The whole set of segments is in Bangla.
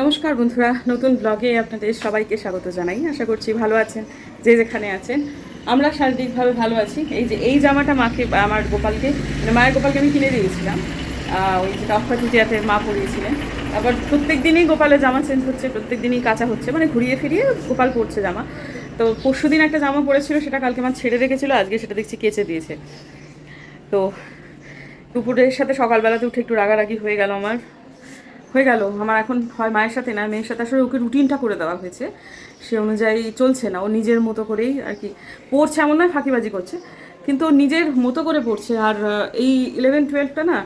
নমস্কার বন্ধুরা, নতুন ব্লগে আপনাদের সবাইকে স্বাগত জানাই। আশা করছি ভালো আছেন, যে যেখানে আছেন। আমরা শারীরিকভাবে ভালো আছি। এই যে, এই জামাটা মাকে, আমার গোপালকে মানে মায়ের গোপালকে আমি কিনে দিয়েছিলাম। ওই যেটা অক্ষয় মা পরিয়েছিলেন। তারপর প্রত্যেক দিনই গোপালের জামা চেঞ্জ হচ্ছে প্রত্যেক দিনই কাঁচা হচ্ছে মানে ঘুরিয়ে ফিরিয়ে গোপাল পরছে জামা। তো পরশু দিন একটা জামা পরেছিল, সেটা কালকে আমার ছেড়ে রেখেছিল, আজকে সেটা দেখছি কেচে দিয়েছে। তো দুপুরের সাথে সকালবেলাতে উঠে একটু রাগারাগি হয়ে গেল আমার। হয়ে গেল। আমার এখন হয় মায়ের সাথে না, মেয়ের সাথে আসলে ওকে রুটিনটা করে দেওয়া হয়েছে। সে অনুযায়ী চলছে না, ও নিজের মতো করেই আর কি পড়ছে, এমন নয় ফাঁকিবাজি করছে, কিন্তু নিজের মতো করে পড়ছে। আর এই ইলেভেন টুয়েলভটা না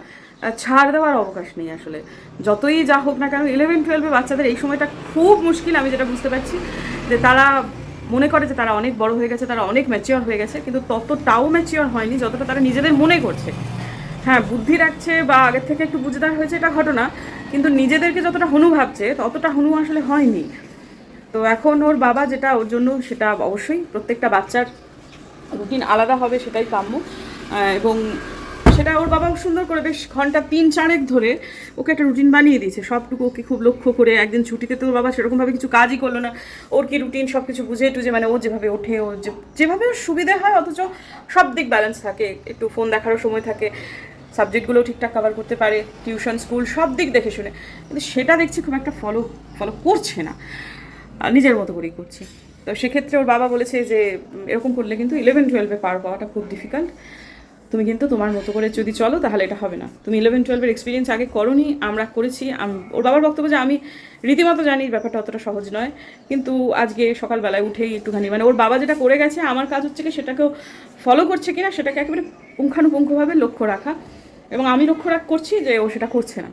ছাড় দেওয়ার অবকাশ নেই আসলে। যতই যা হোক না কেন ইলেভেন টুয়েলভে বাচ্চাদের এই সময়টা খুব মুশকিল, আমি যেটা বুঝতে পারছি। যে তারা মনে করে যে তারা অনেক বড় হয়ে গেছে, তারা অনেক ম্যাচিওর হয়ে গেছে, কিন্তু ততটাও ম্যাচিওর হয়নি যতটা তারা নিজেদের মনে করছে। হ্যাঁ বুদ্ধি রাখছে বা আগের থেকে একটু বুঝদার হয়েছে, এটা ঘটনা। কিন্তু নিজেদেরকে যতটা হনু ভাবছে, ততটা হনু আসলে হয়নি। তো এখন ওর বাবা যেটা ওর জন্য সেটা অবশ্যই প্রত্যেকটা বাচ্চার রুটিন আলাদা হবে, সেটাই কাম্য। এবং সেটা ওর বাবা সুন্দর করে বেশ ঘণ্টা তিন চারেক ধরে ওকে একটা রুটিন বানিয়ে দিয়েছে। সবটুকু ওকে খুব লক্ষ্য করে একদিন ছুটিতে তো ওর বাবা সেরকমভাবে কিছু কাজই করল না। ওর কি রুটিন সব কিছু বুঝে টুঝে মানে ও যেভাবে ওঠে, ও যেভাবে ওর সুবিধে হয়, অথচ সব দিক ব্যালেন্স থাকে। একটু ফোন দেখারও সময় থাকে। সাবজেক্টগুলো ঠিকঠাক কভার করতে পারে টিউশন স্কুল সব দিক দেখে শুনে। কিন্তু সেটা দেখছি খুব একটা ফলো ফলো করছে না। নিজের মতো করেই করছে। তো সেক্ষেত্রে ওর বাবা বলেছে যে এরকম করলে কিন্তু ইলেভেন টুয়েলভে পার পাওয়াটা খুব ডিফিকাল্ট তুমি কিন্তু তোমার মতো করে যদি চলো, তাহলে এটা হবে না। তুমি ইলেভেন টুয়েলভের এক্সপিরিয়েন্স আগে করনি, আমরা করেছি। ওর বাবার বক্তব্য যে আমি রীতিমতো জানি, ব্যাপারটা অতটা সহজ নয়। কিন্তু আজকে সকালবেলায় উঠেই একটুখানি মানে ওর বাবা যেটা করে গেছে, আমার কাজ হচ্ছে কি সেটাকেও ফলো করছে কিনা, সেটাকে একেবারে পুঙ্খানুপুঙ্খভাবে লক্ষ্য রাখা। এবং আমি লক্ষ্য রাখ করছি যে ও সেটা করছে না।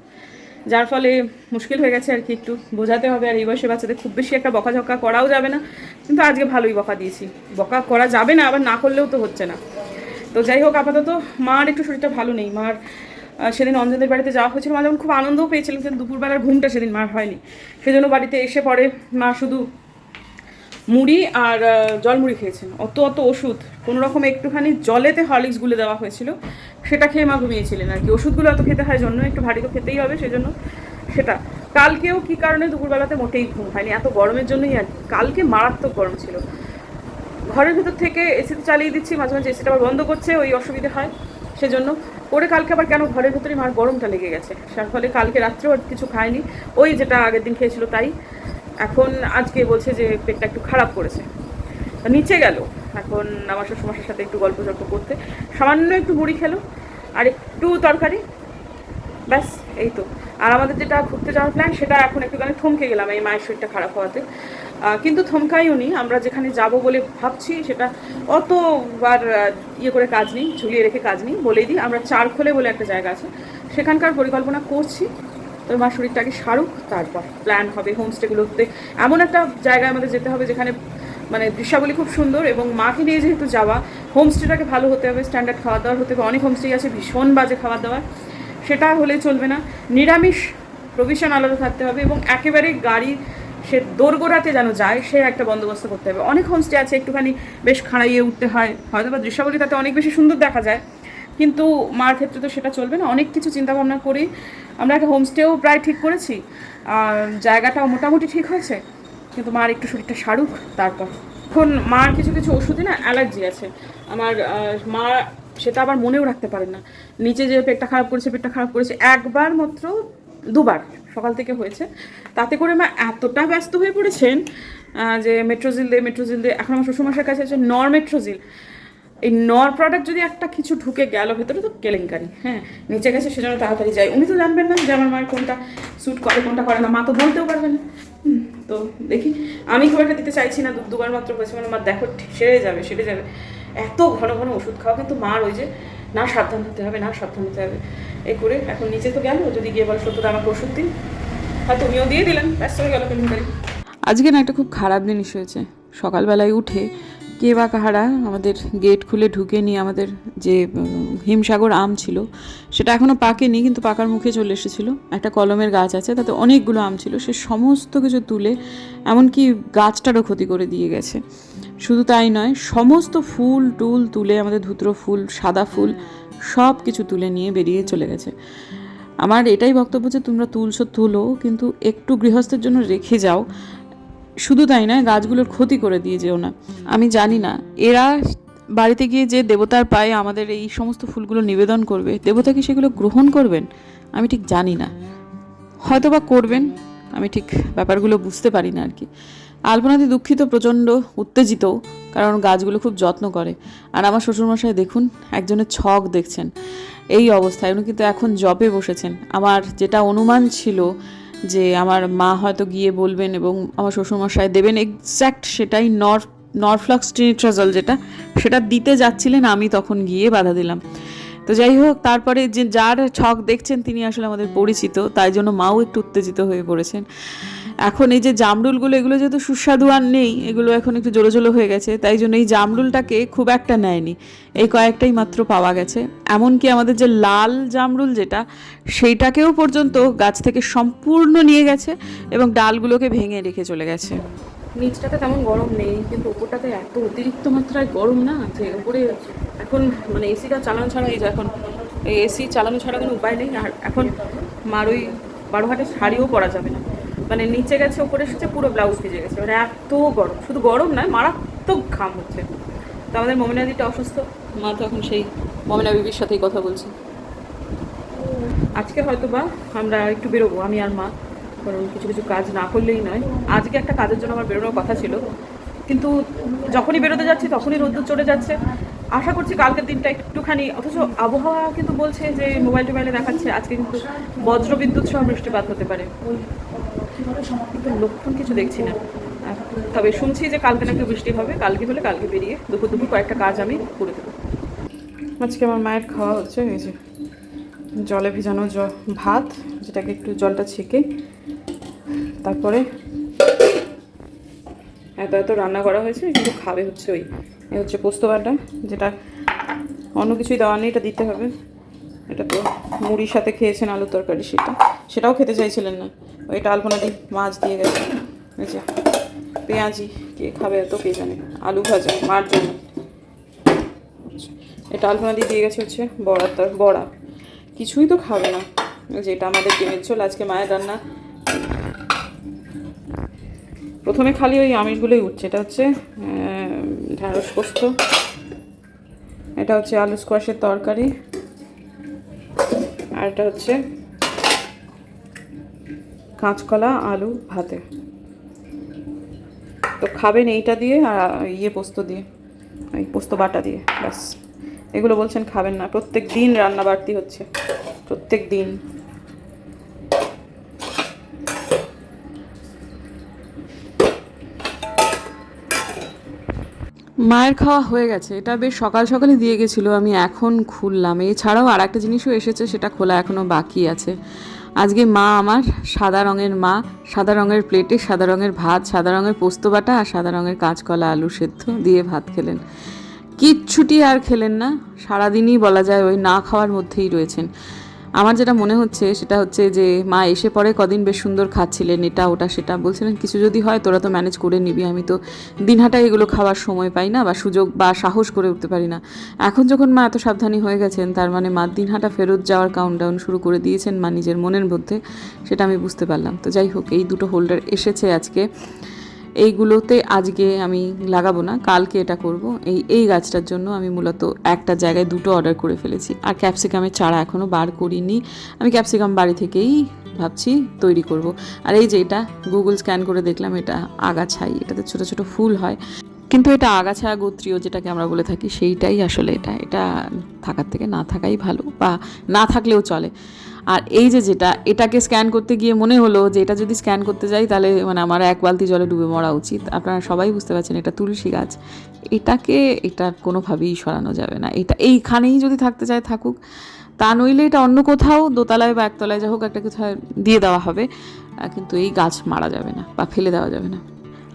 যার ফলে মুশকিল হয়ে গেছে আর কি, একটু বোঝাতে হবে। আর এই বয়সে বাচ্চাদের খুব বেশি একটা বকাঝকা করাও যাবে না। কিন্তু আজকে ভালোই বকা দিয়েছি। বকা করা যাবে না, আবার না করলেও তো হচ্ছে না। তো যাই হোক, আপাতত মার একটু শরীরটা ভালো নেই। মার সেদিন অঞ্জনদের বাড়িতে যাওয়া হয়েছিল। মা যেমন খুব আনন্দও পেয়েছিলেন, কিন্তু দুপুরবেলার ঘুমটা সেদিন মার হয়নি। সেজন্য বাড়িতে এসে পরে মা শুধু মুড়ি আর জলমুড়ি খেয়েছেন। অত অত ওষুধ। কোনো রকম একটুখানি জলেতে হরলিক্স গুলে দেওয়া হয়েছিল। সেটা খেয়ে মা ঘুমিয়েছিলেন আর কি। ওষুধগুলো অত খেতে হয় জন্য একটু ভারী তো খেতেই হবে সেজন্য সেটা। কালকেও কি কারণে দুপুরবেলাতে মোটেই ঘুম হয়নি? এত গরমের জন্যই আর কালকে মারাত্মক গরম ছিল। ঘরের ভেতর থেকে এসি তো চালিয়ে দিচ্ছি, মাঝে মাঝে এসিটা আবার বন্ধ করছে, ওই অসুবিধে হয়, সেজন্য। করে কালকে আবার কেন ঘরের ভেতরে মার গরমটা লেগে গেছে? তার ফলে কালকে রাত্রেও কিছু খায়নি। ওই যেটা আগের দিন খেয়েছিল তাই। এখন আজকে বলছে যে পেটটা একটু খারাপ করেছে। নিচে গেল। এখন আমার শ্বশুরমশার সাথে একটু গল্প টল্প করতে। সামান্য একটু মুড়ি খেলো, আর একটু তরকারি। ব্যাস, এই তো। আর আমাদের যেটা ঘুরতে যাওয়ার প্ল্যান সেটা এখন একটুখানি থমকে গেলাম এই মায়ের শরীরটা খারাপ হওয়াতে। কিন্তু থমকাইও নি। আমরা যেখানে যাব বলে ভাবছি, সেটা অতবার ইয়ে করে কাজ নেই, ঝুলিয়ে রেখে কাজ নেই বলেই দিই। আমরা চারখোলে বলে একটা জায়গা আছে। সেখানকার পরিকল্পনা করছি। তো মা শরীরটাকে সারুক, তারপর প্ল্যান হবে হোমস্টেগুলোতে এমন একটা জায়গায় আমাদের যেতে হবে যেখানে মানে দৃশ্যাবলী খুব সুন্দর এবং মাকে নিয়ে যেহেতু যাওয়া হোমস্টেটাকে ভালো হতে হবে স্ট্যান্ডার্ড খাওয়া দাওয়ার হতে হবে। অনেক হোমস্টে আছে, ভীষণ বাজে খাওয়া দাওয়ার সেটা হলে চলবে না। নিরামিষ প্রভিশন আলাদা থাকতে হবে এবং একেবারে গাড়ি সে দোরগোড়াতে যেন যায়, সে একটা বন্দোবস্ত করতে হবে। অনেক হোমস্টে আছে, একটুখানি বেশ খাড়াইয়ে উঠতে হয়। হয়তো বা দৃশ্যাবলী তাতে অনেক বেশি সুন্দর দেখা যায়। কিন্তু মার ক্ষেত্রে তো সেটা চলবে না। অনেক কিছু চিন্তা ভাবনা করি। আমরা একটা হোমস্টেও প্রায় ঠিক করেছি। জায়গাটাও মোটামুটি ঠিক হয়েছে। কিন্তু মার একটু শরীরটা সারুক, তারপর। এখন মার কিছু কিছু ওষুধে না অ্যালার্জি আছে। আমার মা সেটা আবার মনেও রাখতে পারেন না। নিচে যে পেটটা খারাপ করেছে, পেটটা খারাপ করেছে, একবার মাত্র দুবার সকাল থেকে হয়েছে। তাতে করে মা এতটা ব্যস্ত হয়ে পড়েছেন যে মেট্রোজিল দে মেট্রোজিল দে। এখন আমার শ্বশুরমশার কাছে আছে নর মেট্রোজিল এই নর প্রোডাক্ট যদি একটা কিছু ঢুকে গেল ভেতরে তো কেলেঙ্কারি। হ্যাঁ নিচে গেছে সেজন্য তাড়াতাড়ি যায় উনি তো জানবেন না যে আমার মায়ের কোনটা স্যুট করে, কোনটা করে না। মা তো বলতেও পারবে না। তো দেখি। আমি খুব একটা দিতে চাইছি না, দুবার মাত্র হয়েছে। মানে মা দেখো, সেরে যাবে সেরে যাবে। এত ঘন ঘন ওষুধ খাওয়া, কিন্তু মার ওই যে না সাবধান হতে হবে, না সাবধান হতে হবে। এ করে এখন নিচে তো গেল, যদি গিয়ে বলো সত্যতা আমাকে ওষুধ দিন। হয়তো উনিও দিয়ে দিলেন। ব্যস্ত হয়ে গেল কেলেঙ্কারি। আজকে না একটা খুব খারাপ জিনিস হয়েছে। সকালবেলায় উঠে কে বা কাহারা আমাদের গেট খুলে ঢুকে নিয়ে আমাদের যে হিমসাগর আম ছিল, সেটা এখনও পাকেনি, কিন্তু পাকার মুখে চলে এসেছিল। একটা কলমের গাছ আছে, তাতে অনেকগুলো আম ছিল। সে সমস্ত কিছু তুলে এমনকি গাছটারও ক্ষতি করে দিয়ে গেছে। শুধু তাই নয়, সমস্ত ফুল, টুল তুলে আমাদের ধুতরো ফুল, সাদা ফুল, সব কিছু তুলে নিয়ে বেরিয়ে চলে গেছে। আমার এটাই বক্তব্য যে, তোমরা তুলছো, তুলো, কিন্তু একটু গৃহস্থের জন্য রেখে যাও। শুধু তাই নয়, গাছগুলোর ক্ষতি করে দিয়ে যেও না আমি জানি না, এরা বাড়িতে গিয়ে যে দেবতার পায়ে আমাদের এই সমস্ত ফুলগুলো নিবেদন করবে, দেবতা কি সেগুলো গ্রহণ করবেন? আমি ঠিক জানি না। হয়তো বা করবেন, আমি ঠিক ব্যাপারগুলো বুঝতে পারি না আর কি আলপনাদি দুঃখিত, প্রচণ্ড উত্তেজিত, কারণ গাছগুলো খুব যত্ন করে। আর আমার শ্বশুরমশাই দেখুন, একজনের ছক দেখছেন। এই অবস্থায় উনি কিন্তু এখন জবে বসেছেন। আমার যেটা অনুমান ছিল যে আমার মা হয়তো গিয়ে বলবেন এবং আমার শ্বশুরমশাই দেবেন। এক্স্যাক্ট সেটাই নর নরফ্লক্স ট্রিনিট্রাজল যেটা, সেটা দিতে যাচ্ছিলেন, আমি তখন গিয়ে বাধা দিলাম। তো যাই হোক, তারপরে যে যার ছক দেখছেন, তিনি আসলে আমাদের পরিচিত, তাই জন্য মাও একটু উত্তেজিত হয়ে পড়েছেন। এখন এই যে জামরুলগুলো, এগুলো যেহেতু সুস্বাদু আর নেই, এগুলো এখন একটু জোলো জোলো হয়ে গেছে, তাই জন্য এই জামরুলটাকে খুব একটা নেয়নি। এই কয়েকটাই মাত্র পাওয়া গেছে। এমনকি আমাদের যে লাল জামরুল যেটা, সেইটাকেও পর্যন্ত গাছ থেকে সম্পূর্ণ নিয়ে গেছে এবং ডালগুলোকে ভেঙে রেখে চলে গেছে। নিচটাতে তেমন গরম নেই, কিন্তু উপরটাতে এত অতিরিক্ত মাত্রায় গরম না, যে উপরে এখন মানে এসিটা চালানো ছাড়া, এই যে এখন এই এসি চালানো ছাড়া কোনো উপায় নেই, আর এখন মার ওই বারো হাটের শাড়িও পরা যাবে না। মানে নিচে গেছে উপরে এসেছে পুরো ব্লাউজ ভিজে গেছে। মানে এত গরম শুধু গরম নয় মারাত্মক ঘাম হচ্ছে। তো আমাদের মমিনাদিটা অসুস্থ। মা তো এখন সেই মমিনা বিবির সাথেই কথা বলছে। আজকে হয়তো বা আমরা একটু বেরোবো আমি আর মা। কারণ কিছু কিছু কাজ না করলেই নয়। আজকে একটা কাজের জন্য আমার বেরোনোর কথা ছিল। কিন্তু যখনই বেরোতে যাচ্ছি তখনই রোদ্দুর চলে যাচ্ছে। আশা করছি কালকের দিনটা একটুখানি অথচ আবহাওয়া কিন্তু বলছে যে মোবাইল টোবাইলে দেখাচ্ছে আজকে কিন্তু বজ্র বিদ্যুৎ সহ বৃষ্টিপাত হতে পারে। কিন্তু লক্ষণ কিছু দেখছি না। তবে শুনছি যে কালকে নাকি বৃষ্টি হবে, কালকে হলে কালকে বেরিয়ে দুপুর দুপুর কয়েকটা কাজ আমি করে দেবো। আজকে আমার মায়ের খাওয়া হচ্ছে, এই যে জলে ভিজানো জ, ভাত, যেটাকে একটু জলটা ছেঁকে, তারপরে এত এত রান্না করা হয়েছে কিন্তু খাবে হচ্ছে ওই, এ হচ্ছে পোস্ত বাটা, যেটা অন্য কিছুই দেওয়া নেই, এটা দিতে হবে। এটা তো মুড়ির সাথে খেয়েছেন আলু তরকারি, সেটা, সেটাও খেতে চাইছিলেন না। ওইটা আলপনা দিয়ে মাছ দিয়ে গেছে। যে, পেঁয়াজি কে খাবে এত কে জানে? আলু ভাজা, মার জন্য। এটা আলপনা দিয়ে দিয়ে গেছে হচ্ছে বড়া তর, বড়া। কিছুই তো খাবে না। এই যে, এটা আমাদের ডিমের ঝোল, আজকে মায়ের রান্না। প্রথমে খালি ওই আমিরগুলোই উঠছে। এটা হচ্ছে ঢ্যাঁড়স পোস্ত। এটা হচ্ছে আলু স্কোয়াশের তরকারি। আর এটা হচ্ছে কাঁচকলা, আলু, ভাতে। তো খাবেন এইটা দিয়ে আর ইয়ে পোস্ত দিয়ে, এই পোস্ত বাটা দিয়ে, ব্যাস। এগুলো বলছেন খাবেন না, প্রত্যেক দিন রান্না বাড়তি হচ্ছে, প্রত্যেক দিন। মায়ের খাওয়া হয়ে গেছে, এটা বেশ সকাল সকালে দিয়ে গেছিল, আমি এখন খুললাম। এছাড়াও আর একটা জিনিসও এসেছে, সেটা খোলা এখনও বাকি আছে। আজকে মা আমার সাদা রঙের মা, সাদা রঙের প্লেটে সাদা রঙের ভাত, সাদা রঙের পোস্ত বাটা আর সাদা রঙের কাঁচকলা আলু সেদ্ধ দিয়ে ভাত খেলেন। কিচ্ছুটি আর খেলেন না, সারাদিনই বলা যায় ওই না খাওয়ার মধ্যেই রয়েছেন। আমার যেটা মনে হচ্ছে সেটা হচ্ছে যে মা এসে পরে কদিন বেশ সুন্দর খাচ্ছিলেন, এটা, ওটা, সেটা বলছিলেন, কিছু যদি হয় তোরা তো ম্যানেজ করে নিবি, আমি তো দিনহাটা এগুলো খাওয়ার সময় পাই না বা সুযোগ বা সাহস করে উঠতে পারি না। এখন যখন মা এত সাবধানী হয়ে গেছেন, তার মানে মা দিনহাটা ফেরত যাওয়ার কাউন্টডাউন শুরু করে দিয়েছেন মা নিজের মনের মধ্যে, সেটা আমি বুঝতে পারলাম। তো যাই হোক, এই দুটো হোল্ডার এসেছে আজকে। এইগুলোতে আজকে আমি লাগাবো না, কালকে এটা করব। এই এই গাছটার জন্য আমি মূলত একটা জায়গায় দুটো অর্ডার করে ফেলেছি। আর ক্যাপসিকামের চারা এখনও বার করিনি। আমি ক্যাপসিকাম বাড়ি থেকেই ভাবছি তৈরি করব। আর এই যে এটা গুগল স্ক্যান করে দেখলাম এটা আগাছাই। এটাতে ছোট ছোট ফুল হয়। কিন্তু এটা আগাছা গোত্রীয় যেটাকে আমরা বলে থাকি, সেইটাই আসলে এটা। এটা থাকার থেকে না থাকাই ভালো বা না থাকলেও চলে। আর এই যে যেটা, এটাকে স্ক্যান করতে গিয়ে মনে হলো যে এটা যদি স্ক্যান করতে যাই তাহলে মানে আমার এক বালতি জলে ডুবে মরা উচিত। আপনারা সবাই বুঝতে পারছেন এটা তুলসী গাছ। এটাকে এটা কোনোভাবেই সরানো যাবে না। এটা এইখানেই যদি থাকতে চায় থাকুক, তা নইলে এটা অন্য কোথাও দোতলায় বা একতলায় যা হোক একটা কোথায় দিয়ে দেওয়া হবে। কিন্তু এই গাছ মারা যাবে না বা ফেলে দেওয়া যাবে না।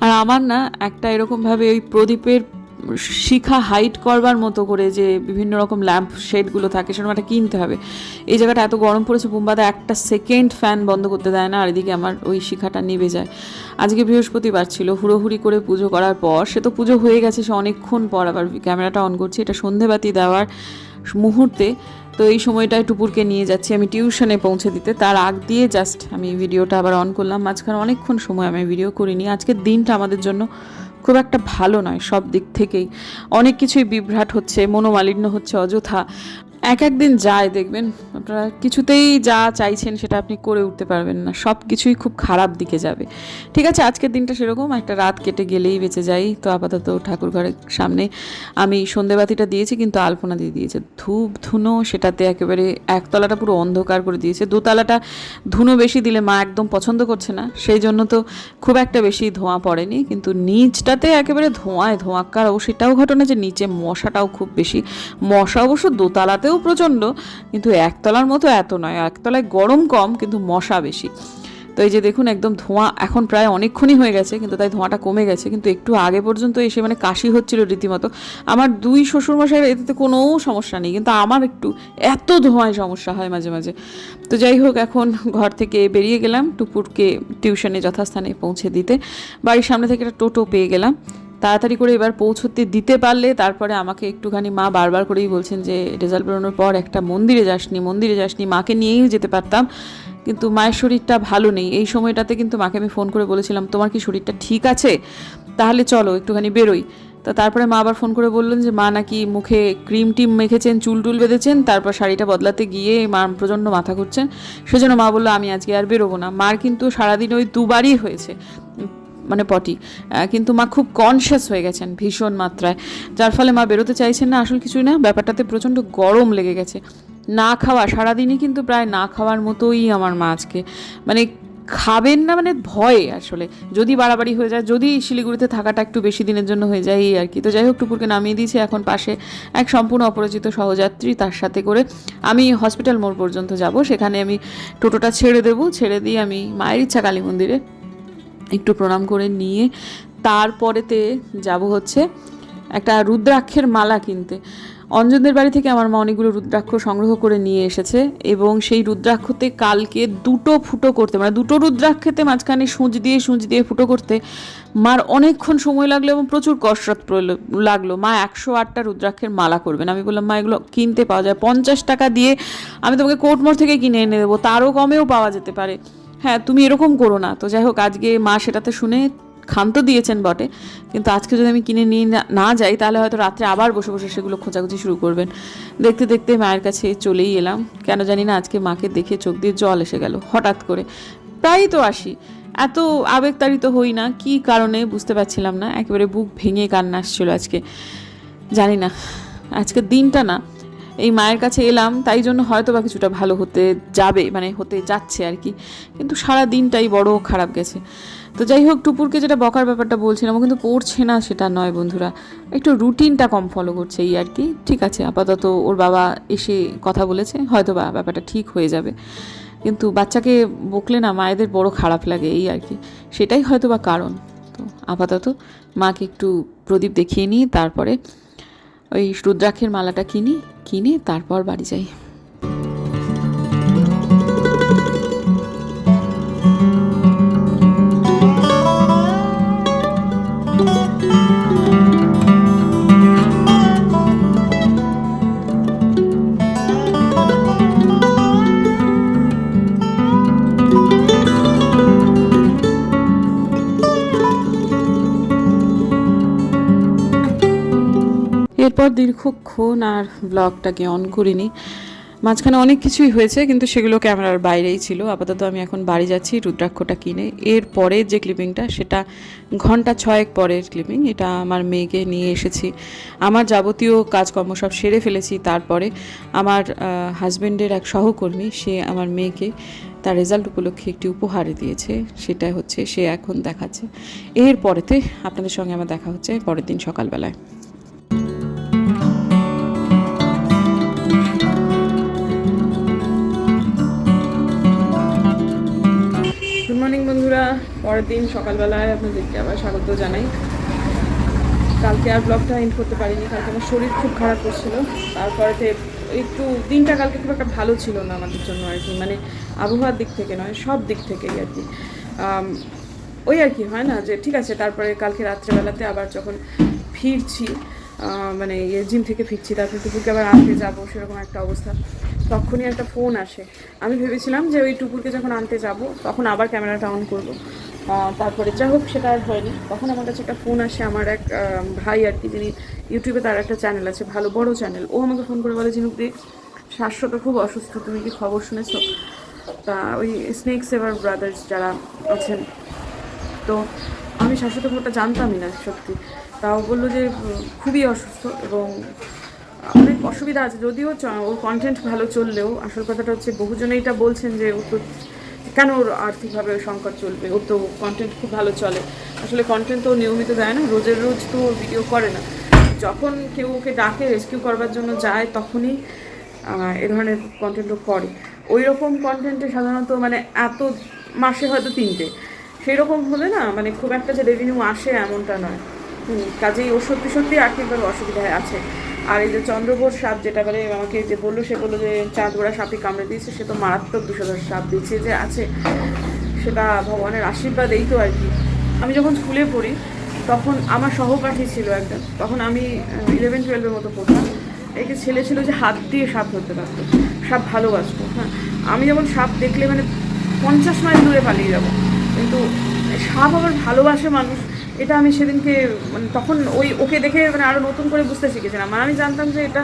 আর আমার না একটা এরকমভাবে ওই প্রদীপের শিখা হাইট করবার মতো করে যে বিভিন্ন রকম ল্যাম্প শেডগুলো থাকে, সেরকম একটা কিনতে হবে। এই জায়গাটা এত গরম পড়েছে, বুম্বাদা একটা সেকেন্ড ফ্যান বন্ধ করতে দেয় না, আর এদিকে আমার ওই শিখাটা নিভে যায়। আজকে বৃহস্পতিবার ছিল, হুড়োহুড়ি করে পুজো করার পর, সে তো পুজো হয়ে গেছে, সে অনেকক্ষণ পর আবার ক্যামেরাটা অন করছে। এটা সন্ধেবাতি দেওয়ার মুহূর্তে, তো এই সময়টায় টুপুরকে নিয়ে যাচ্ছি আমি টিউশনে পৌঁছে দিতে। তার আগ দিয়ে জাস্ট আমি ভিডিওটা আবার অন করলাম। মাঝখানে অনেকক্ষণ সময় আমি ভিডিও করিনি। আজকের দিনটা আমাদের জন্য খুব একটা ভালো নয় সব দিক থেকেই। অনেক কিছুই বিভ্রাট হচ্ছে মনোমালিন্য হচ্ছে অযথা। এক এক দিন যায়, দেখবেন আপনারা কিছুতেই যা চাইছেন সেটা আপনি করে উঠতে পারবেন না, সব কিছুই খুব খারাপ দিকে যাবে। ঠিক আছে, আজকের দিনটা সেরকম, একটা রাত কেটে গেলেই বেঁচে যাই। তো আপাতত ঠাকুর ঘরের সামনে আমি সন্ধেবাতিটা দিয়েছি, কিন্তু আলপনা দিয়ে দিয়েছে। ধূপ, ধুনো, সেটাতে একেবারে একতলাটা পুরো অন্ধকার করে দিয়েছে। দোতলাটা ধুনো বেশি দিলে মা একদম পছন্দ করছে না, সেই জন্য তো খুব একটা বেশি ধোঁয়া পড়েনি। কিন্তু নিচটাতে একেবারে ধোঁয়ায় ধোঁয়াক্কার ও সেটাও ঘটনা যে নিচে মশাটাও খুব বেশি। মশা অবশ্য দোতলাতেও প্রচণ্ড, কিন্তু একতলার মতো এত নয়। একতলায় গরম কম, কিন্তু মশা বেশি। তো এই যে দেখুন, একদম ধোঁয়া এখন প্রায় অনেকক্ষণই হয়ে গেছে, কিন্তু তাই ধোঁয়াটা কমে গেছে। কিন্তু একটু আগে পর্যন্ত এসে মানে কাশি হচ্ছিল রীতিমতো। আমার দুই শ্বশুরমশাইয়ের এতে কোনো সমস্যা নেই, কিন্তু আমার একটু এত ধোঁয়ায় সমস্যা হয় মাঝে মাঝে। তো যাই হোক, এখন ঘর থেকে বেরিয়ে গেলাম টুপুরকে টিউশনে যথাস্থানে পৌঁছে দিতে। বাড়ির সামনে থেকে একটা টোটো পেয়ে গেলাম। তাড়াতাড়ি করে এবার পৌঁছতে দিতে পারলে, তারপরে আমাকে একটুখানি মা বারবার করেই বলছেন যে, রেজাল্ট বেরোনোর পর একটা মন্দিরে যাসনি মন্দিরে যাসনি, মাকে নিয়েই যেতে পারতাম। কিন্তু মায়ের শরীরটা ভালো নেই। এই সময়টাতে কিন্তু মাকে আমি ফোন করে বলেছিলাম, তোমার কি শরীরটা ঠিক আছে? তাহলে চলো, একটুখানি বেরোই। তা তারপরে মা আবার ফোন করে বললেন যে, মা নাকি মুখে ক্রিম টিম মেখেছেন, চুল টুল বেঁধেছেন, তারপর শাড়িটা বদলাতে গিয়ে মা প্রচণ্ড মাথা ঘুরছেন। সেজন্য মা বলল, আমি আজকে আর বেরোবো না। মার কিন্তু সারাদিন ওই দুবারই হয়েছে। মানে পটি কিন্তু মা খুব কনসিয়াস হয়ে গেছেন ভীষণ মাত্রায়। যার ফলে মা বেরোতে চাইছেন না, আসল কিছুই না, ব্যাপারটাতে প্রচণ্ড গরম লেগে গেছে। না খাওয়া, সারাদিনই কিন্তু প্রায় না খাওয়ার মতোই আমার মা আজকে। মানে খাবেন না মানে ভয়ে আসলে। যদি বাড়াবাড়ি হয়ে যায়, যদি শিলিগুড়িতে থাকাটা একটু বেশি দিনের জন্য হয়ে যায় আর কি। তো যাই হোক, টুপুরকে নামিয়ে দিয়েছি এখন পাশে এক সম্পূর্ণ অপরিচিত সহযাত্রী, তার সাথে করে আমি হসপিটাল মোড় পর্যন্ত যাব। সেখানে আমি টোটোটা ছেড়ে দেবো। ছেড়ে দিয়ে আমি মায়ের ইচ্ছা কালী মন্দিরে একটু প্রণাম করে নিয়ে তারপরেতে যাব হচ্ছে একটা রুদ্রাক্ষের মালা কিনতে। অঞ্জনদের বাড়ি থেকে আমার মা অনেকগুলো রুদ্রাক্ষ সংগ্রহ করে নিয়ে এসেছে এবং সেই রুদ্রাক্ষতে কালকে দুটো ফুটো করতে মানে দুটো রুদ্রাক্ষেতে মাঝখানে সূঁচ দিয়ে সূঁচ দিয়ে ফুটো করতে মার অনেকক্ষণ সময় লাগল এবং প্রচুর কসরত লাগল। মা একশো আটটা রুদ্রাক্ষের মালা করবেন। আমি বললাম, মা, এগুলো কিনতে পাওয়া যায়। পঞ্চাশ টাকা দিয়ে আমি তোমাকে কোর্টমোড় থেকে কিনে এনে দেবো। তারও কমেও পাওয়া যেতে পারে। হ্যাঁ তুমি এরকম করো না। তো যাই হোক, আজকে মা সেটাতে শুনে ক্ষান্ত দিয়েছেন বটে। কিন্তু আজকে যদি আমি কিনে নিয়ে না- যাই, তাহলে হয়তো রাত্রে আবার বসে বসে সেগুলো খোঁজাখুঁজি শুরু করবেন। দেখতে দেখতে মায়ের কাছে চলেই এলাম। কেন জানি না আজকে মাকে দেখে চোখ দিয়ে জল এসে গেল, হঠাৎ করে। প্রায়ই তো আসি। এত আবেগতাড়িত হই না, কি কারণে বুঝতে পারছিলাম না। একেবারে বুক ভেঙে কান্না আসছিল আজকে। জানি না, আজকের দিনটা না। এই মায়ের কাছে এলাম, তাই জন্য হয়তো বা কিছুটা ভালো হতে যাবে মানে হতে যাচ্ছে আর কি। কিন্তু সারা দিনটাই বড় খারাপ গেছে। তো যাই হোক, টুপুরকে যেটা বকার ব্যাপারটা বলছিলাম, ও কিন্তু পড়ছে না সেটা নয় বন্ধুরা। একটু রুটিনটা কম ফলো করছে এই আর কি। ঠিক আছে, আপাতত ওর বাবা এসে কথা বলেছে হয়তো বা ব্যাপারটা ঠিক হয়ে যাবে। কিন্তু বাচ্চাকে বকলে না মায়েদের বড় খারাপ লাগে এই আর কি। সেটাই হয়তো বা কারণ। তো আপাতত মাকে একটু প্রদীপ দেখিয়ে নিই, তারপরে ওই রুদ্রাক্ষের মালাটা কিনি কিনে তারপর বাড়ি যাই। দীর্ঘক্ষণ আর ব্লগটাকে অন করিনি। মাঝখানে অনেক কিছুই হয়েছে, কিন্তু সেগুলো ক্যামেরার বাইরেই ছিল। আপাতত আমি এখন বাড়ি যাচ্ছি রুদ্রাক্ষটা কিনে। এর পরের যে ক্লিপিংটা সেটা ঘণ্টা ছয়েক পরের ক্লিপিং এটা আমার মেয়েকে নিয়ে এসেছি। আমার যাবতীয় কাজকর্ম সব সেরে ফেলেছি তারপরে। আমার হাজব্যান্ডের এক সহকর্মী, সে আমার মেয়েকে তার রেজাল্ট উপলক্ষে একটি উপহার দিয়েছে। সেটা হচ্ছে, সে এখন দেখাচ্ছে। এর পরেতে আপনাদের সঙ্গে আমার দেখা হচ্ছে। পরের দিন সকালবেলায়। বন্ধুরা, পরের দিন সকালবেলায় আপনাদেরকে আবার স্বাগত জানাই। কালকে আর ব্লগটা এন্ড করতে পারিনি, কালকে আমার শরীর খুব খারাপ করছিল। তারপরেতে একটু, দিনটা কালকে খুব একটা ভালো ছিল না আমাদের জন্য আর কি মানে আবহাওয়ার দিক থেকে নয়, সব দিক থেকেই আর কি। ওই আর কি, হয় না? যে ঠিক আছে, তারপরে কালকে রাত্রেবেলাতে আবার যখন ফিরছি মানে ইয়ে জিম থেকে ফিরছি, তারপর টুকুরকে আবার আনতে যাব, সেরকম একটা অবস্থা। তখনই একটা ফোন আসে। আমি ভেবেছিলাম যে ওই টুকুরকে যখন আনতে যাব, তখন আবার ক্যামেরাটা অন করব। তারপরে যাই হোক সেটা আর হয়নি। তখন আমার কাছে একটা ফোন আসে আমার এক ভাই আর কি যিনি ইউটিউবে তার একটা চ্যানেল আছে, ভালো বড় চ্যানেল ও আমাকে ফোন করে বলে ঝিনুকদি শাশ্বত খুব অসুস্থ, তুমি কি খবর শুনেছো? তা ওই স্নেক সেভার ব্রাদার্স যারা আছেন, তো আমি শাশ্বত খবরটা জানতামই না সত্যি। তাও বলল যে, খুবই অসুস্থ এবং অনেক অসুবিধা আছে, যদিও ওর কন্টেন্ট ভালো চললেও, আসল কথাটা হচ্ছে বহুজনে এটা বলছেন যে, ও তো কেন ওর আর্থিকভাবে সংকট চলবে? ওর তো কন্টেন্ট খুব ভালো চলে। আসলে কন্টেন্ট তো নিয়মিত দেয় না, রোজের রোজ তো ভিডিও করে না। যখন কেউ ওকে ডাকে রেস্কিউ করবার জন্য যায়, তখনই এ ধরনের কন্টেন্টও করে। ওই রকম কন্টেন্টে সাধারণত মানে এত, মাসে হয়তো তিনটে। সেই রকম হলে না মানে খুব একটা যে রেভিনিউ আসে এমনটা নয়। কাজেই ও সত্যি সত্যি আর্থিকভাবে অসুবিধায় আছে। আর এই যে চন্দ্রবোর সাপ যেটা বলে, আমাকে যে বলল, সে বলল যে চাঁদগোড়া সাপই কামড়ে দিয়েছে, সে তো মারাত্মক বিষধর সাপ দিচ্ছে যে আছে। সেটা ভগবানের আশীর্বাদ, এই তো আর কি। আমি যখন স্কুলে পড়ি, তখন আমার সহপাঠী ছিল একজন, তখন আমি ইলেভেন টুয়েলভের মতো পড়তাম। একে ছেলে ছিল যে হাত দিয়ে সাপ ধরতে পারতো, সাপ ভালোবাসতো হ্যাঁ। আমি যেমন সাপ দেখলে মানে পঞ্চাশ মাইল দূরে পালিয়ে যাব, কিন্তু সাপ আবার ভালোবাসে মানুষ এটা আমি সেদিনকে মানে তখন ওই, ওকে দেখে মানে আরও নতুন করে বুঝতে শিখেছিলাম। আর আমি জানতাম যে এটা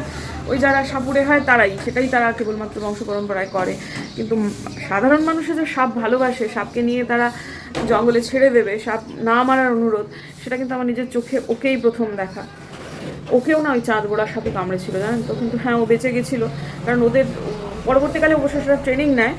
ওই যারা সাপুরে হয় তারাই, সেটাই তারা কেবলমাত্র বংশ পরম্পরায় করে। কিন্তু সাধারণ মানুষের যে সাপ ভালোবাসে, সাপকে নিয়ে তারা জঙ্গলে ছেড়ে দেবে, সাপ না মারার অনুরোধ, সেটা কিন্তু আমার নিজের চোখে ওকেই প্রথম দেখা। ওকেও না ওই চাঁদ গোড়া সাপে কামড়েছিল, জানেন তো? কিন্তু হ্যাঁ ও বেঁচে গেছিল। কারণ ওদের পরবর্তীকালে অবশ্য সেটা ট্রেনিং নেয়।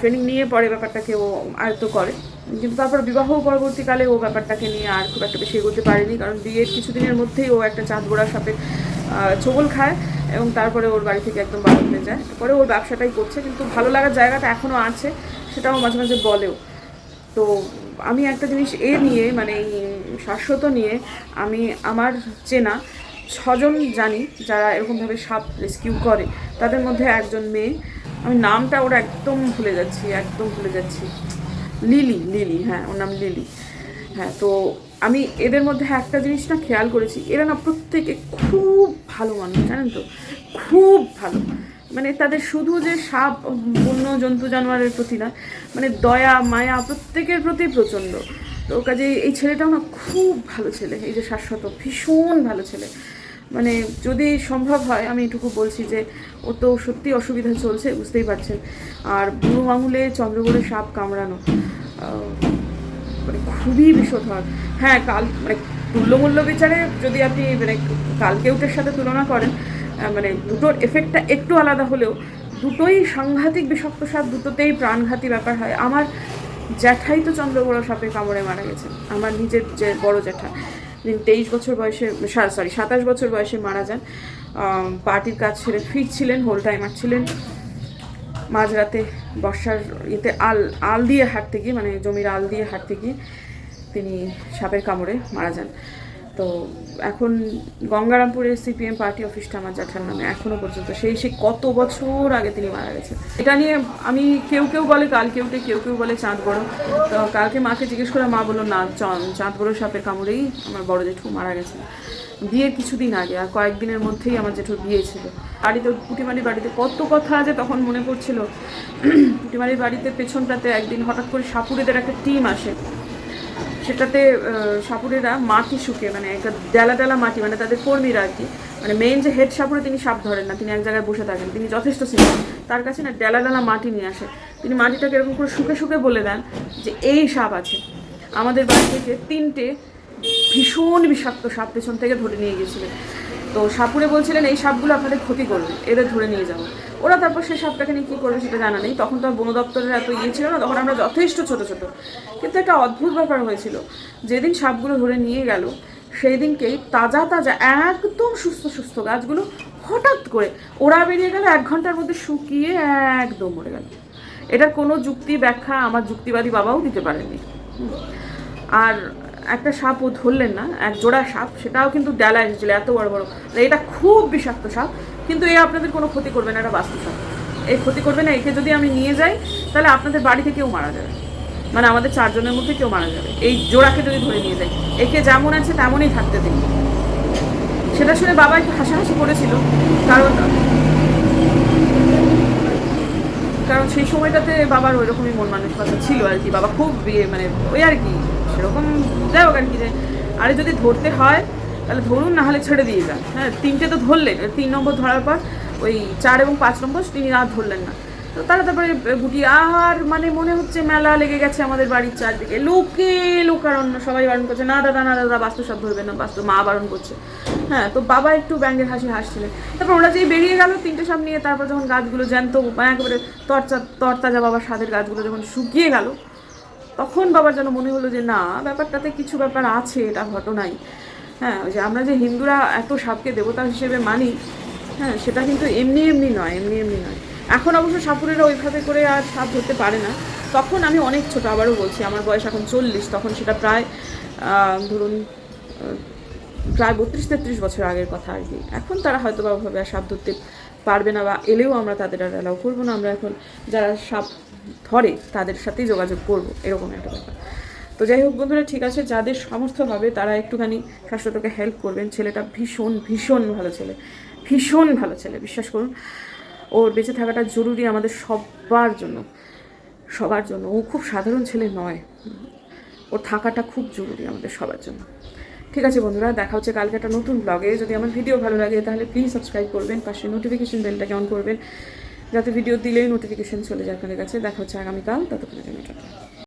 ট্রেনিং নিয়ে পরে ব্যাপারটাকে ও আয়ত্ত করে। কিন্তু তারপর বিবাহ পরবর্তীকালে ও ব্যাপারটাকে নিয়ে আর খুব একটা বেশি এগোতে পারেনি কারণ বিয়ের কিছুদিনের মধ্যেই ও একটা চাঁদ গোড়া সাপের আহ, ছোবল খায় এবং তারপরে ওর বাড়ি থেকে একদম বার হয়ে যায়। পরে ওর ব্যবসাটাই করছে কিন্তু ভালো লাগার জায়গাটা এখনও আছে সেটাও মাঝে মাঝে বলেও। তো আমি একটা জিনিস এ নিয়ে মানে এই শাশ্বত নিয়ে আমি আমার চেনা ছজন জানি যারা এরকমভাবে সাপ রেস্কিউ করে তাদের মধ্যে একজন মেয়ে আমি নামটা ওর একদম ভুলে যাচ্ছি একদম ভুলে যাচ্ছি। লিলি লিলি হ্যাঁ ওর নাম লিলি। হ্যাঁ তো আমি এদের মধ্যে একটা জিনিস না খেয়াল করেছি, এরা না প্রত্যেকে খুব ভালো মানুষ, জানেন তো? খুব ভালো। মানে তাদের শুধু যে সাপ, বন্য, জন্তু, জানোয়ারের প্রতি না মানে দয়া, মায়া প্রত্যেকের প্রতি প্রচণ্ড। তো কাজে এই ছেলেটাও না খুব ভালো ছেলে, এই যে শাশ্বত, ভীষণ ভালো ছেলে। মানে যদি সম্ভব হয়, আমি এটুকু বলছি যে, ও তো সত্যি অসুবিধা চলছে, বুঝতেই পারছেন। আর বুড়ো আঙুলে চন্দ্রগড়ে সাপ কামড়ানো মানে খুবই বিষধর। হ্যাঁ কাল মানে তুল্যমূল্য বিচারে যদি আপনি মানে কালকেউটের সাথে তুলনা করেন মানে দুটোর এফেক্টটা একটু আলাদা হলেও, দুটোই সাংঘাতিক বিষাক্ত সাপ, দুটোতেই প্রাণঘাতী ব্যাপার হয়। আমার জ্যাঠাই তো চন্দ্রগড় সাপে কামড়ে মারা গেছে আমার নিজের যে বড় জ্যাঠা। যিনি তেইশ বছর বয়সে সরি সাতাশ বছর বয়সে মারা যান। পার্টির কাজ ছেড়ে ফিরছিলেন, হোল টাইমার ছিলেন। মাঝরাতে বর্ষার ইয়েতে আল আল দিয়ে হাঁটতে গিয়ে মানে জমির আল দিয়ে হাঁটতে গিয়ে তিনি সাপের কামড়ে মারা যান। তো এখন গঙ্গারামপুরের সিপিএম পার্টি অফিসটা আমার জ্যাঠার নামে এখনও পর্যন্ত। সেই সেই কত বছর আগে তিনি মারা গেছেন। এটা নিয়ে আমি কেউ কেউ বলে কাল কেউটে কেউ কেউ বলে চাঁদ বড়। তো কালকে মাকে জিজ্ঞেস করে, মা বলল, না, চাঁদ বড় সাপের কামড়েই আমার বড় জেঠু মারা গেছে বিয়ের কিছুদিন আগে, আর কয়েকদিনের মধ্যেই আমার জেঠুর বিয়ে ছিল। বাড়িতে পুটিমারির বাড়িতে কত কথা আছে তখন মনে পড়ছিল। পুটিমারির বাড়িতে পেছনটাতে একদিন হঠাৎ করে সাপুরেদের একটা টিম আসে। সেটাতে সাপুরেরা মাটি শুকে মানে একটা ডেলা ডেলা মাটি মানে তাদের কর্মীরা আর কি। মানে মেইন যে হেড সাপুরে তিনি সাপ ধরেন না, তিনি এক জায়গায় বসে থাকেন, তিনি যথেষ্ট ছিলেন তার কাছে না ডেলা ডেলা মাটি নিয়ে আসে। তিনি মাটিটাকে এরকম করে শুকে শুকে বলে দেন যে, এই সাপ আছে। আমাদের বাড়ি থেকে তিনটে ভীষণ বিষাক্ত সাপ পেছন থেকে ধরে নিয়ে গেছিলেন তো সাপুরে বলছিলেন, এই সাপগুলো আপনাদের ক্ষতি করবে, এদের ধরে নিয়ে যাব। ওরা তারপর সেই সাপটাকে নিয়ে কী করবে সেটা জানা নেই। তখন তো আর বন দপ্তরের এত ইয়ে ছিল না, তখন আমরা যথেষ্ট ছোট ছোট। কিন্তু একটা অদ্ভুত ব্যাপার হয়েছিল। যেদিন সাপগুলো ধরে নিয়ে গেল সেই দিনকেই তাজা তাজা, একদম সুস্থ সুস্থ গাছগুলো হঠাৎ করে ওরা বেরিয়ে গেল, এক ঘণ্টার মধ্যে শুকিয়ে একদম মরে গেল। এটার কোনো যুক্তি, ব্যাখ্যা আমার যুক্তিবাদী বাবাও দিতে পারেনি আর একটা সাপ ও ধরলেন না, এক জোড়া সাপ, সেটাও কিন্তু ডেলা এসেছিল এত বড় বড়। মানে এটা খুব বিষাক্ত সাপ কিন্তু এ আপনাদের কোনো ক্ষতি করবে না, এটা বাস্তু সাপ এই ক্ষতি করবে না, একে যদি আমি নিয়ে যাই, তাহলে আপনাদের বাড়িতে কেউ মারা যাবে। মানে আমাদের চারজনের মধ্যে কেউ মারা যাবে। এই জোড়াকে যদি ধরে নিয়ে যাই, একে যেমন আছে তেমনই থাকতে দিন। সেটা শুনে বাবা একটু হাসাহাসি করেছিল, কারণ কারণ সেই সময়টাতে বাবার ওই রকমই মন মানসিকতা ছিল আর কি। বাবা খুব মানে ওই আর কি, সেরকম যাই হোক আর কি যে, আরে যদি ধরতে হয় তাহলে ধরুন না হলে ছেড়ে দিয়ে যান। হ্যাঁ তিনটে তো ধরলেন তিন নম্বর ধরার পর ওই চার এবং পাঁচ নম্বর তিনি আর ধরলেন না। তো তারা তারপরে গুটি, আর মানে মনে হচ্ছে মেলা লেগে গেছে আমাদের বাড়ির চারদিকে। লোকে লোকারণ্য, সবাই বারণ করছে, না দাদা না দাদা বাস্তু সব ধরবে না বাস্তু মা বারণ করছে। হ্যাঁ তো বাবা একটু ব্যাঙ্গের হাসি হাসছিলেন। তারপর ওরা যেই বেরিয়ে গেল, তিনটে সাপ নিয়ে তারপর যখন গাছগুলো জ্যান্ত মানে একেবারে তরচা, তরতাজা বাবার স্বাদের গাছগুলো যখন শুকিয়ে গেল, তখন বাবার যেন মনে হলো যে, না, ব্যাপারটাতে কিছু ব্যাপার আছে, এটা ঘটনাই। হ্যাঁ ওই যে আমরা যে হিন্দুরা এত সাপকে দেবতা হিসেবে মানি হ্যাঁ সেটা কিন্তু এমনি এমনি নয়, এমনি এমনি নয়। এখন অবশ্য সাপুরেরা ওইভাবে করে আর সাপ ধরতে পারে না। তখন আমি অনেক ছোট, আবারও বলছি, আমার বয়স এখন চল্লিশ, তখন সেটা প্রায় ধরুন প্রায় বত্রিশ, তেত্রিশ বছর আগের কথা আর কি। এখন তারা হয়তো বা ওভাবে আর সাপ ধরতে পারবে না বা এলেও আমরা তাদের আর অ্যালাউ করব না। আমরা এখন যারা সাপ ধরে, তাদের সাথেই যোগাযোগ করব, এরকম একটা ব্যাপার। তো যাই হোক বন্ধুরা, ঠিক আছে, যাদের সামর্থ্য হবে তারা একটুখানি শাশ্বতকে হেল্প করবেন। ছেলেটা ভীষণ ভীষণ ভালো ছেলে, ভীষণ ভালো ছেলে, বিশ্বাস করুন। ওর বেঁচে থাকাটা জরুরি আমাদের সবার জন্য সবার জন্য। ও খুব সাধারণ ছেলে নয়, ওর থাকাটা খুব জরুরি আমাদের সবার জন্য। ঠিক আছে বন্ধুরা, দেখা হচ্ছে কালকে একটা নতুন ব্লগে যদি আমার ভিডিও ভালো লাগে, তাহলে প্লিজ সাবস্ক্রাইব করবেন, পাশে নোটিফিকেশন বেলটাকে অন করবেন। যাতে ভিডিও দিলেই নোটিফিকেশন চলে যায় আপনাদের কাছে। দেখা হচ্ছে আগামীকাল টাটা।